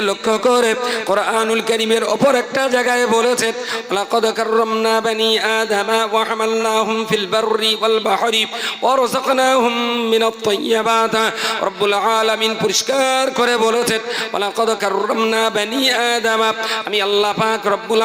লক্ষ্য করে বলেছেন আমি আল্লাহ রব্বুল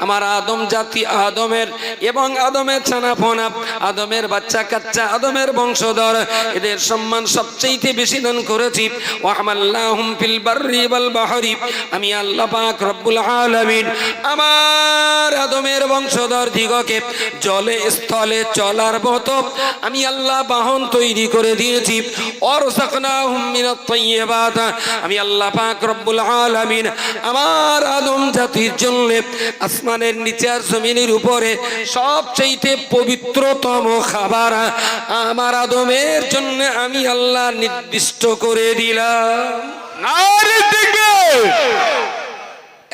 আমার আদম জাতি আদমের এবং আদমের ছানাপোনা, আদমের বাচ্চা কাচ্চা আদমের বংশধর, এদের সম্মান সবচেয়ে বেশি করেছি। ওয়াল বাহরি। আমি আল্লাহ পাক রব্বুল আমার আদমের বংশধর দিগকে জলে, স্থলে চলার মতো আমি আল্লাহ বাহন তৈরি করে দিয়েছি। আমি আল্লাহ পাক রব্বুল আলামিন আমার আদম জাতির জন্য আসমানের নিচে আর জমিনের উপরে সবচেয়ে পবিত্রতম খাবার। আমার আদমের জন্য আমি আল্লাহ নির্দিষ্ট করে দিলাম।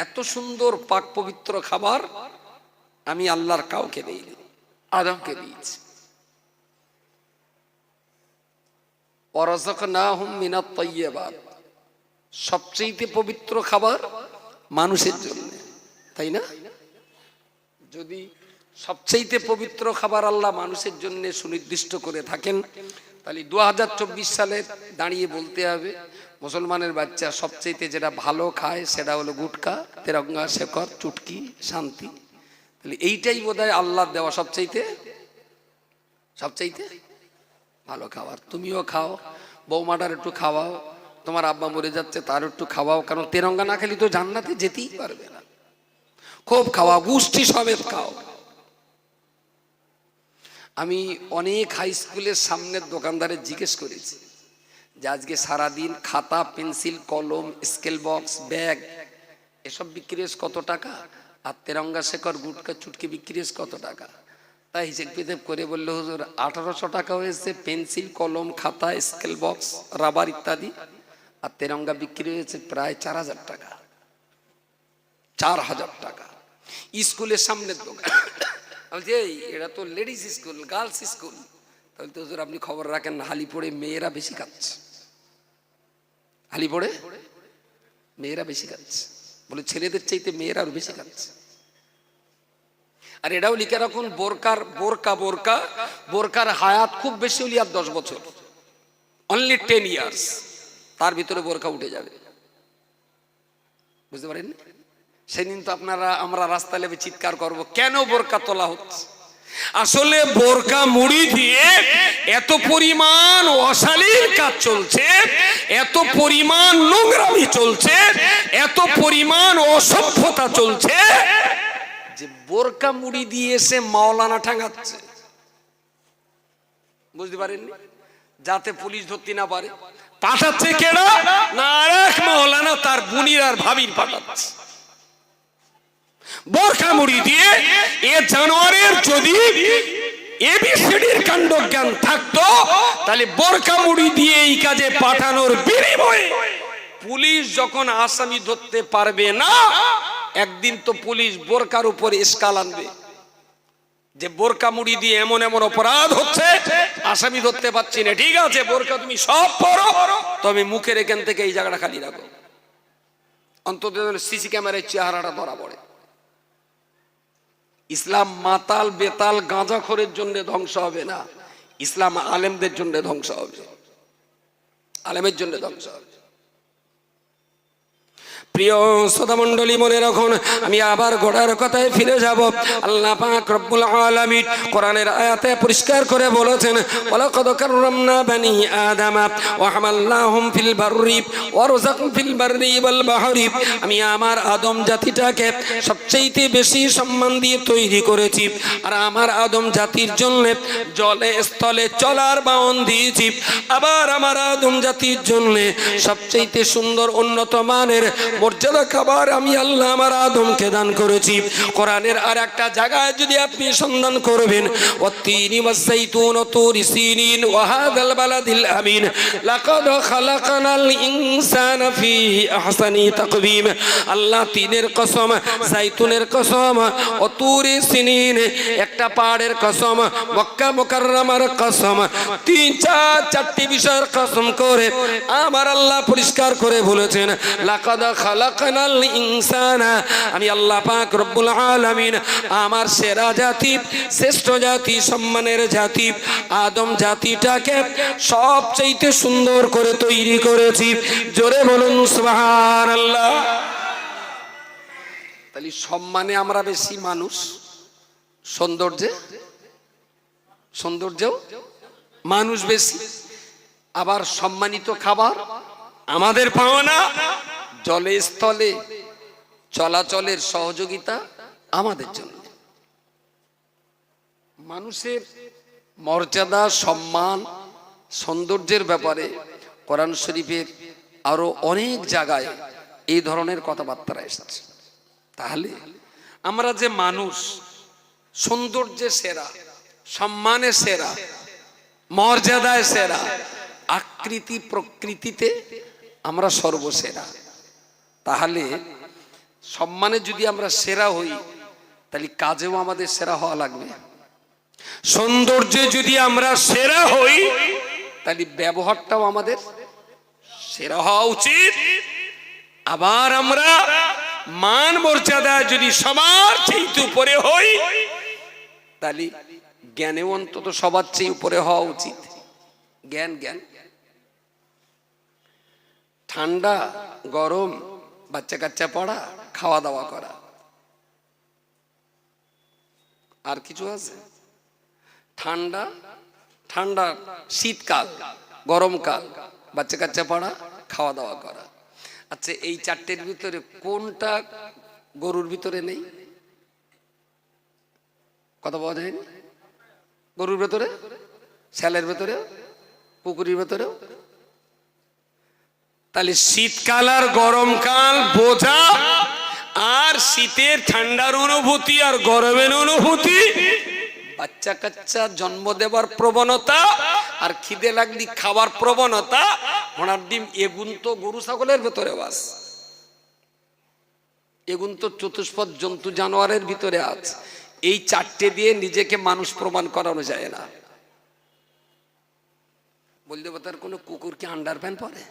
এত সুন্দর পাক পবিত্র খাবার আমি আল্লাহর কাউকে দিইনি আদমকে দিয়েছি। সবচেয়ে পবিত্র খাবার মানুষের জন্য তাই না? যদি সবচেয়ে পবিত্র খাবার আল্লাহ মানুষের জন্য সুনির্দিষ্ট করে থাকেন তাহলে দু হাজার চব্বিশ সালে দাঁড়িয়ে বলতে হবে, মুসলমানের বাচ্চা সবচেয়ে যেটা ভালো খায় সেটা হলো গুটকা, তেরঙ্গা, শেখর, চুটকি, শান্তি। তাহলে এইটাই বোধহয় আল্লাহ দেওয়া সবচাইতে সবচাইতে ভালো খাবার। তুমিও খাও, বৌমাটার একটু খাওয়াও, তোমার আব্বা মরে যাচ্ছে তার একটু খাওয়াও, কারণ তেরঙ্গা না খেলে তো জান্নাতে যেতেই পারবে না। খুব খাওয়া গোষ্ঠী সমেত খাও। আমি অনেক হাই স্কুলের সামনের দোকানদারে জিজ্ঞেস করেছি যে আজকে সারাদিন খাতা, পেন্সিল, কলম স্কেল বক্স ব্যাগ এসব বিক্রি কত টাকা? আর তেরঙ্গা শেখর গুটকা চুটকি বিক্রি কত টাকা? তাই হিসেব কিতাব করে বলল, হুজুর, আঠারোশো টাকা হয়েছে পেন্সিল, কলম, খাতা স্কেল বক্স রাবার ইত্যাদি, আর তেরঙ্গা বিক্রি হয়েছে প্রায় চার হাজার টাকা। চার হাজার টাকা। স্কুলের সামনের দোকান। আমি এই এটা তো লেডিস স্কুল গার্লস স্কুল তাহলে তো আপনি খবর রাখেন না হালিপড়ে মেয়েরা বেশি খাচ্ছে হালিপড়ে মেয়েরা বেশি খাচ্ছে বলে, ছেলেদের চাইতে মেয়েরা আরও বেশি খাচ্ছে আর এটাও লিখে রাখুন, বোরকার, বোরকা বোরকা, বোরকার হায়াত খুব বেশি হলি আর দশ বছর। অনলি টেন ইয়ার্স তার ভিতরে বোরকা উঠে যাবে। বুঝতে পারেন সেদিন তো আপনারা, আমরা রাস্তা লেবে চিৎকার করব, কেন বোরকা তোলা হচ্ছে? আসলে বোরকা মুড়ি দিয়ে এত পরিমাণ অশালীন কাজ চলছে, এত পরিমাণ নোংরামি চলছে, এত পরিমাণ অসভ্যতা চলছে, যে বোরকা মুড়ি দিয়ে সে মাওলানা ঠাঙাচ্ছে বুঝতে পারেননি? যাতে পুলিশ ধরতে না পারে। পাঠাচ্ছে কেনা না আর এক মাওলানা তার বুনির আর ভাবির পাঠাচ্ছে। বোরখা মুড়ি দিয়ে এ জানোয়ারের যদি এবিসিডির কাণ্ড জ্ঞান থাকতো, তাহলে বোরখা মুড়ি দিয়ে এই কাজে পাঠানোর বিনিময়ে পুলিশ যখন আসামি ধরতে পারবে না, একদিন তো পুলিশ বোরকার উপর স্কাল আনবে। যে বোরকা মুড়ি দিয়ে এমন এমন অপরাধ হচ্ছে, আসামি ধরতে পারছি না। ঠিক আছে বোরকা তুমি সব পড়ো তবে মুখের এখান থেকে এই জায়গাটা খালি রাখো। অন্তত সিসি ক্যামেরার চেহারাটা ধরা পড়ে। ইসলাম মাতাল, বেতাল, গাঁজাখোরের জন্য ধ্বংস হবে না। ইসলাম আলেমদের জন্য ধ্বংস হবে। আলেমের জন্য ধ্বংস হবে। প্রিয় শ্রোতা মণ্ডলী মনে রাখুন, আমি আবার গোড়ার কথায় ফিরে যাব। আল্লাহ পাক রব্বুল আলামিন কোরআনের আয়াতে পরিষ্কার করে বলেছেন, ওয়ালাকাদ কাররামনা বানি আদামা ওয়া হামালনাহুম ফিল বাররি ওয়া রাযাকনাহুম ফিল বাররি ওয়াল বাহরি। আমি আমার আদম জাতিটাকে সবচেয়ে বেশি সম্মান দিয়ে তৈরি করেছি আর আমার আদম জাতির জন্য জলে, স্থলে চলার বাহন দিয়েছি। আবার আমার আদম জাতির জন্য সবচেয়ে সুন্দর, উন্নত মানের মর্যাদা খাবার আমি আল্লাহ আমার আদমকে দান করেছি কোরআনের আর একটা জায়গায় যদি আপনি সন্ধান করবেন والتين والزيتون وطور سينين وهذا البلد الأمين لقد خلقنا الإنسان في أحسن تقويم আল্লাহ তিনের কসম জাইতুনের কসম ও তুরি সিনিন একটা পাহাড়ের কসম মক্কা মুকাররমার কসম তিন চার চারটি বিষয়ের কসম করে আমার আল্লাহ পরিষ্কার করে বলেছেন লাকাদ খালাকানাল ইনসানা। আমি আল্লাহ পাক রব্বুল আলামিন আমার সেরা জাতি, শ্রেষ্ঠ জাতি, সম্মানের জাতি, আদম জাতিটাকে সবচাইতে সুন্দর করে তৈরি করেছি। জোরে বলুন, সুবহানাল্লাহ। তাহলে সম্মানে আমরা বেশি মানুষ। সৌন্দর্যে? সৌন্দর্যেও মানুষ বেশি। আবার সম্মানিত খাবার? আমাদের পাওনা? জলে স্থলে চলাচলের সহযোগিতা আমাদের জন্য। মানুষের মর্যাদা, সম্মান, সৌন্দর্যের ব্যাপারে কোরআন শরীফের আরও অনেক জায়গায় এই ধরনের কথাবার্তা এসেছে। তাহলে আমরা যে মানুষ সৌন্দর্যে সেরা সম্মানে সেরা মর্যাদায় সেরা আকৃতি প্রকৃতিতে আমরা সর্বসেরা। তাহলে সম্মানে যদি আমরা সেরা হই, তাহলে কাজেও আমাদের সেরা হওয়া লাগবে। সৌন্দর্যে যদি আমরা সেরা হই, তাহলে ব্যবহারটাও আমাদের সেরা হওয়া উচিত। আবার আমরা মান মর্যাদা যদি সবার চেয়ে উপরে হই, তাহলে জ্ঞানেও অন্তত সবার চেয়ে উপরে হওয়া উচিত। জ্ঞান জ্ঞান। ঠান্ডা, গরম বাচ্চা কাচ্চা পড়া খাওয়া দাওয়া করা। আর কিছু আছে? ঠান্ডা ঠান্ডা শীতকাল, গরমকাল বাচ্চা কাচ্চা পড়া খাওয়া দাওয়া করা। আচ্ছা এই চারটের ভিতরে কোনটা গরুর ভিতরে নেই? কথা বলা যায়নি? গরুর ভেতরে? শ্যালের ভেতরে পুকুরের ভেতরে তাহলে শীতকাল আর গরমকাল বোঝা, আর শীতের ঠান্ডার অনুভূতি আর গরমের অনুভূতি। বাচ্চা কাচ্চা জন্ম দেবার প্রবণতা আর খিদে লাগলি খাবার প্রবণতা ঘোড়ার ডিম, এগুন তো গরু ছাগলের ভেতরে বাস। এগুন তো চতুষ্পদ জন্তু জানোয়ারের ভিতরে আছে। এই চারটে দিয়ে নিজেকে মানুষ প্রমাণ করানো যায় না। বলতে তার কোনো কুকুর কি আন্ডার প্যান পরে?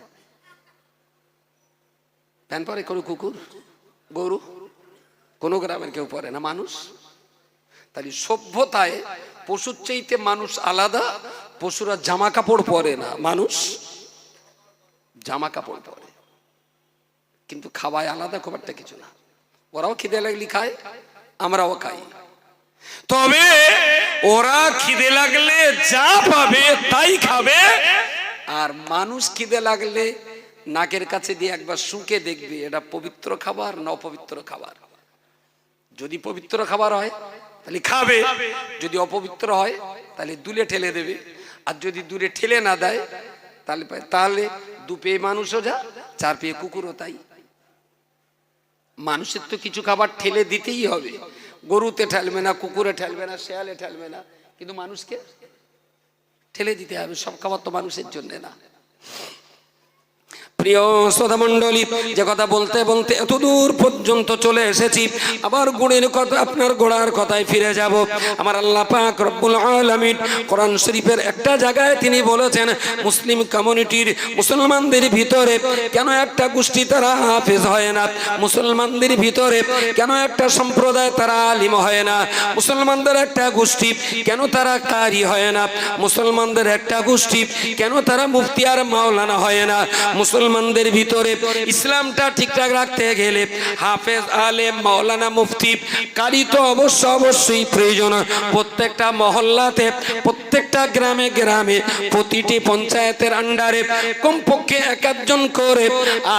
প্যান পরে কোনো কুকুর, গরু, কোনো গ্রামের কেউ পরে না, মানুষ। তাহলে সভ্যতায় পশুর চাইতে মানুষ আলাদা, পশুরা জামা কাপড় পরে না, মানুষ জামা কাপড় পরে। কিন্তু খাওয়ায় আলাদা খুব একটা কিছু না। ওরাও খিদে লাগলি খায়, আমরাও খাই। তবে ওরা খিদে লাগলে যা পাবে তাই খাবে। আর মানুষ খিদে লাগলে নাকের কাছে দিয়ে একবার শুকে দেখবে, এটা পবিত্র খাবার না অপবিত্র খাবার। যদি পবিত্র খাবার হয়, তাহলে খাবে। যদি অপবিত্র হয়, তাহলে দুলে ঠেলে দেবে। আর যদি দূরে ঠেলে না দেয়, তাহলে তাহলে দু পেয়ে মানুষও যা, চার পেয়ে কুকুরও তাই। মানুষের তো কিছু খাবার ঠেলে দিতেই হবে। গরুতে ঠেলবে না, কুকুরে ঠেলবে না, শেয়ালে ঠেলবে না। কিন্তু মানুষকে ঠেলে দিতে হবে, সব খাবার তো মানুষের জন্য না। প্রিয় শ্রোতা মণ্ডলী যে কথা বলতে বলতে এত দূর পর্যন্ত চলে এসেছি, আবার গুণের কথা, আপনার গোড়ার কথায় ফিরে যাব। আমার আল্লাহ পাক রব্বুল আলামিন কোরআন শরীফের একটা জায়গায় তিনি বলেছেন, মুসলিম কমিউনিটির মুসলমানদের ভিতরে কেন একটা গোষ্ঠী তারা হাফেজ হয় না? মুসলমানদের ভিতরে কেন একটা সম্প্রদায় তারা আলিম হয় না? মুসলমানদের একটা গোষ্ঠী কেন তারা কারি হয় না? মুসলমানদের একটা গোষ্ঠী কেন তারা মুফতি আর মাওলানা হয় না? মুসলমান মুসলমানদের ভিতরে ইসলামটা ঠিকঠাক রাখতে গেলে হাফেজ, আলেম, মাওলানা মুফতি কারি তো অবশ্য অবশ্যই প্রয়োজন। প্রত্যেকটা মহল্লাতে প্রত্যেকটা গ্রামে গ্রামে, প্রতিটি পঞ্চায়েতের আন্ডারে কমপক্ষে এক একজন করে।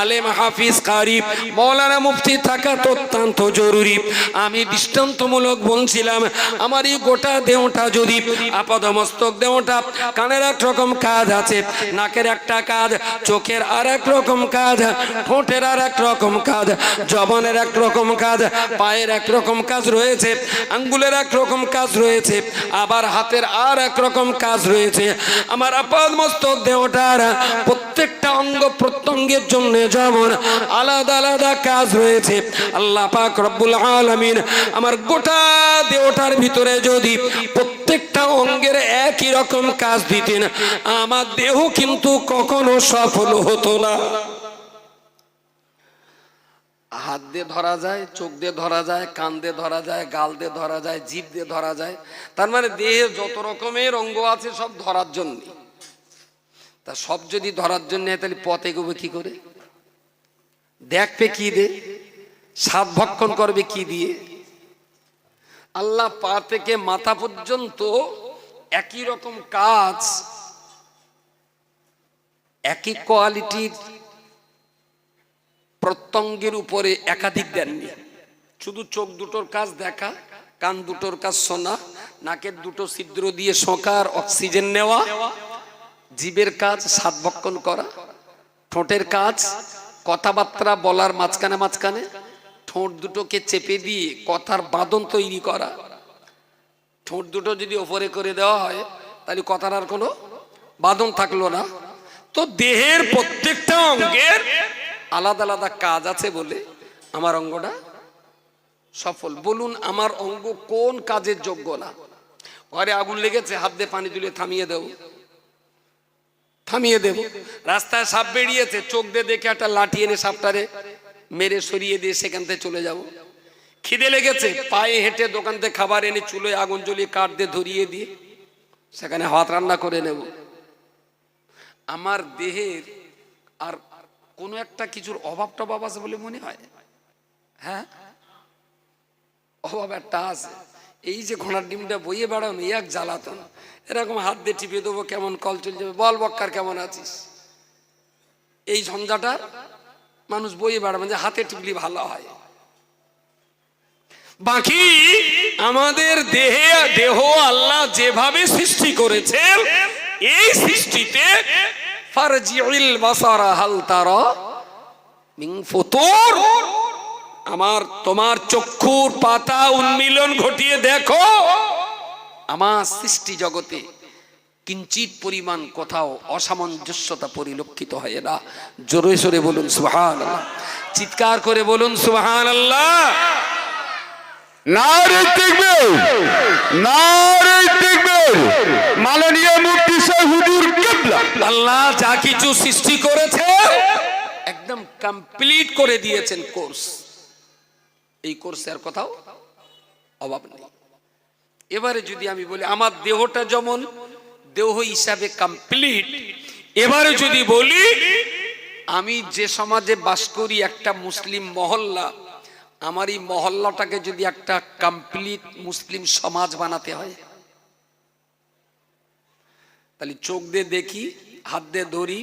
আলেম, হাফিজ কারি মৌলানা মুফতি থাকা তো অত্যন্ত জরুরি। আমি দৃষ্টান্তমূলক বলছিলাম, আমার এই গোটা দেহটা যদি আপাদমস্তক দেহটা, কানের এক রকম কাজ আছে, নাকের একটা কাজ, চোখের আর এক রকম কাজ, ঠোঁটের আর এক রকম কাজ, জবানের এক রকম কাজ, পায়ের এক রকম কাজ রয়েছে, আঙ্গুলের এক রকম কাজ রয়েছে, আবার হাতের আর এক রকম কাজ রয়েছে। আমার আপাদ মস্তক দেহটার প্রত্যেকটা অঙ্গ প্রত্যঙ্গের জন্য যেমন আলাদা আলাদা কাজ রয়েছে। আল্লাহ পাক রব্বুল আলামিন আমার গোটা দেহটার ভিতরে যদি প্রত্যেকটা অঙ্গের একই রকম কাজ দিতেন, আমার দেহ কিন্তু কখনো সফল হতো না। হাত দিয়ে ধরা যায়, চোখ দিয়ে ধরা যায়, কান দিয়ে ধরা যায়, গাল দিয়ে ধরা যায়, জিভ দিয়ে ধরা যায়। তার মানে দেহে যত রকমের অঙ্গ আছে সব ধরার জন্য। তা সব যদি ধরার জন্য তাহলে পথ এগোবে কি করে? দেখবে কি দে সাত ভক্ষণ করবে কি দিয়ে? আল্লাহ পা থেকে মাথা পর্যন্ত একই রকম কাজ, একই কোয়ালিটির প্রত্যঙ্গের উপরে একাধিক দেননি। শুধু চোখ দুটোর কাজ দেখা, কান দুটোর কাজ শোনা, নাকের দুটো ছিদ্র দিয়ে শোঁকার অক্সিজেন নেওয়া, জীবের কাজ সাত ভক্ষণ করা, ঠোঁটের কাজ, কথাবার্তা বলার মাঝখানে মাঝখানে, ঠোঁট দুটোকে চেপে দিয়ে কথার বাদন তৈরি করা। ঠোঁট দুটো যদি ওপরে করে দেওয়া হয়, তাহলে কথার আর কোনো বাদন থাকল না। তো দেহের প্রত্যেকটা অঙ্গের আলাদা আলাদা কাজ আছে বলে আমার অঙ্গটা সফল। বলুন, আমার অঙ্গ কোন কাজের যোগ্য না? ঘরে আগুন লেগেছে, হাত দিয়ে পানি তুলে থামিয়ে দেব। থামিয়ে দেব। রাস্তায় সাপ বেরিয়েছে, চোখ দিয়ে দেখে একটা লাঠি এনে সাপটারে মেরে সরিয়ে দিয়ে সেখান থেকে চলে যাব। খিদে লেগেছে, পায়ে হেঁটে দোকান থেকে খাবার এনে চুলোয় আগুন জ্বলিয়ে কাঠ দিয়ে ধরিয়ে দিয়ে সেখানে হাত রান্না করে নেব। আমার দেহের আর কোনো একটা কিছুর অভাব টভাব আছে বলে মনে হয়? হ্যাঁ? অভাব একটা আছে। এই যে ঘোড়ার ডিমটা বইয়ে বেড়ানো, এক জ্বালাতন। এরকম হাত দিয়ে টিপে দেবো, কেমন কল চলে যাবে। বল, বক্কার, কেমন আছিস? এই ঝঞ্ঝাটা মানুষ বইয়ে বেড়াবে যে হাতে টিপলি ভালো হয়। বাকি আমাদের দেহে, দেহ আল্লাহ যেভাবে সৃষ্টি করেছেন, এই সৃষ্টিতে ফারজিউল বাসারা, হাল তারা ফুতুর। আমার, তোমার চক্ষুর পাতা উন্মিলন ঘটিয়ে দেখো। আমার সৃষ্টি জগতে কিঞ্চিত পরিমাণ কোথাও অসামঞ্জস্যতা পরিলক্ষিত হয় না। জোরে সোরে বলুন সুহান চিৎকার করে বলুন সুহান আল্লাহ নারে দেখবে নারে দেখবে। মাননীয় সাহেব হুজুর কিবলা। আল্লাহ যা কিছু সৃষ্টি করেছে, একদম কমপ্লিট করে দিয়েছেন কোর্স এই কোর্সের কোথাও অভাব নেই। এবারে যদি আমি বলি, আমার দেহটা যেমন দেহ হিসাবে কমপ্লিট এবারে যদি বলি, আমি যে সমাজে বাস করি একটা মুসলিম মহল্লা আমার এই মহল্লাটাকে যদি একটা কমপ্লিট মুসলিম সমাজ বানাতে হয়। তাহলে চোখ দিয়ে দেখি, হাত দিয়ে ধরি,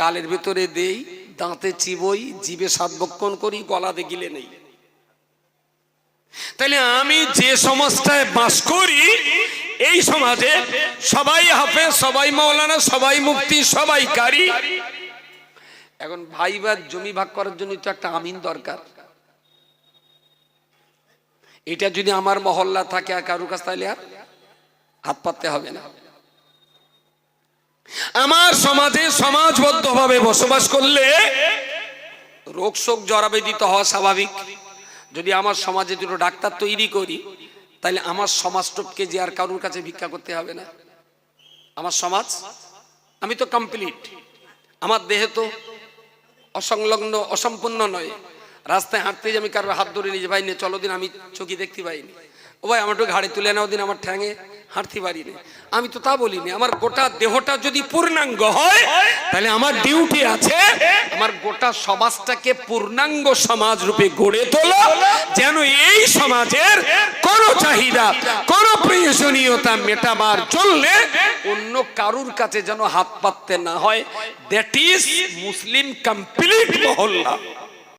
গালের ভেতরে দেই, দাঁতে চিবই, জিভে সাতবক্ষণ করি, গলাতে গিলে নেই। তাহলে আমি যে সমাজটায় বাস করি, এই সমাজে সবাই হাফে সবাই মৌলানা, সবাই মুক্তি সবাই কারি। এখন ভাই বা জমি ভাগ করার জন্য তো একটা আমিন দরকার। এটা যদি আমার মহল্লা থাকে আর কারুর কাছ তাহলে আর হাত পাততে হবে না। আমার সমাজে সমাজবদ্ধভাবে বসবাস করলে রোগ শোক জরাবেদিত হওয়া স্বাভাবিক। যদি আমার সমাজে দুটো ডাক্তার তৈরি করি তাহলে আমার সমাজটপকে যে আর কারোর কাছে ভিক্ষা করতে হবে না। আমার সমাজ, আমি তো কমপ্লিট আমার দেহে তো অসংলগ্ন, অসম্পূর্ণ নয়। রাস্তায় হাঁটতে যে আমি কারোর হাত ধরে নিয়ে ভাই নিয়ে চলো দিন, আমি চোখে দেখতে পাইনি। ও ভাই আমার ঘাড়ে তুলে নাও দিন, আমার ঠ্যাঙে হাঁটতে পারিনি। আমি তো তা বলিনি, আমার গোটা দেহটা যদি পূর্ণাঙ্গ হয়, তাহলে আমার ডিউটি আছে, আমার গোটা সমাজটাকে পূর্ণাঙ্গ সমাজ রূপে গড়ে তোলা, যেন এই সমাজের কোন চাহিদা, কোন প্রয়োজনীয়তা মেটাবার চললে অন্য কারুর কাছে যেন হাত পাততে না হয়। That is Muslim complete Mohalla